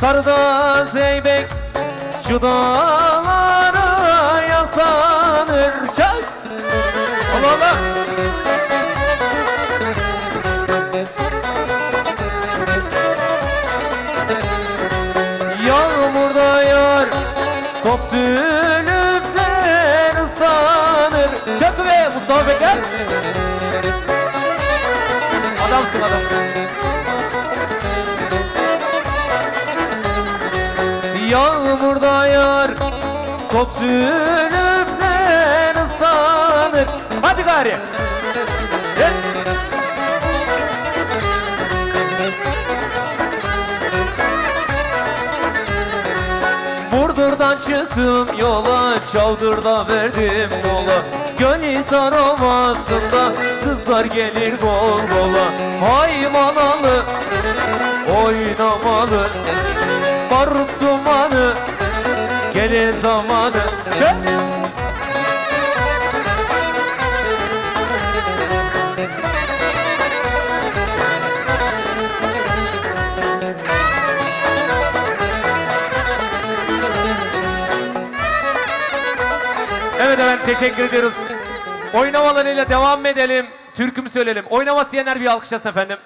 Sarıda zeybek şu dağlara yaslanır Çak! Allah Allah! Yağmurda yar Top zülüfler ıslanır Çakı be Mustafa Peker Adamsın adam Yağmurda yar Top zülüfler ıslanır. Hadi gari. Evet. Burdur'dan çıktım yola Çavdır'da verdim mola Gönhisar Ovası'nda Kızlar gelir bol bola. Haymanalı Oynamalı Barut dumanı Gelir zamanı Çek! Evet efendim teşekkür ediyoruz. Oynamalarıyla devam edelim. Türkümü söyleyelim. Oynaması yener bir alkışlasın efendim.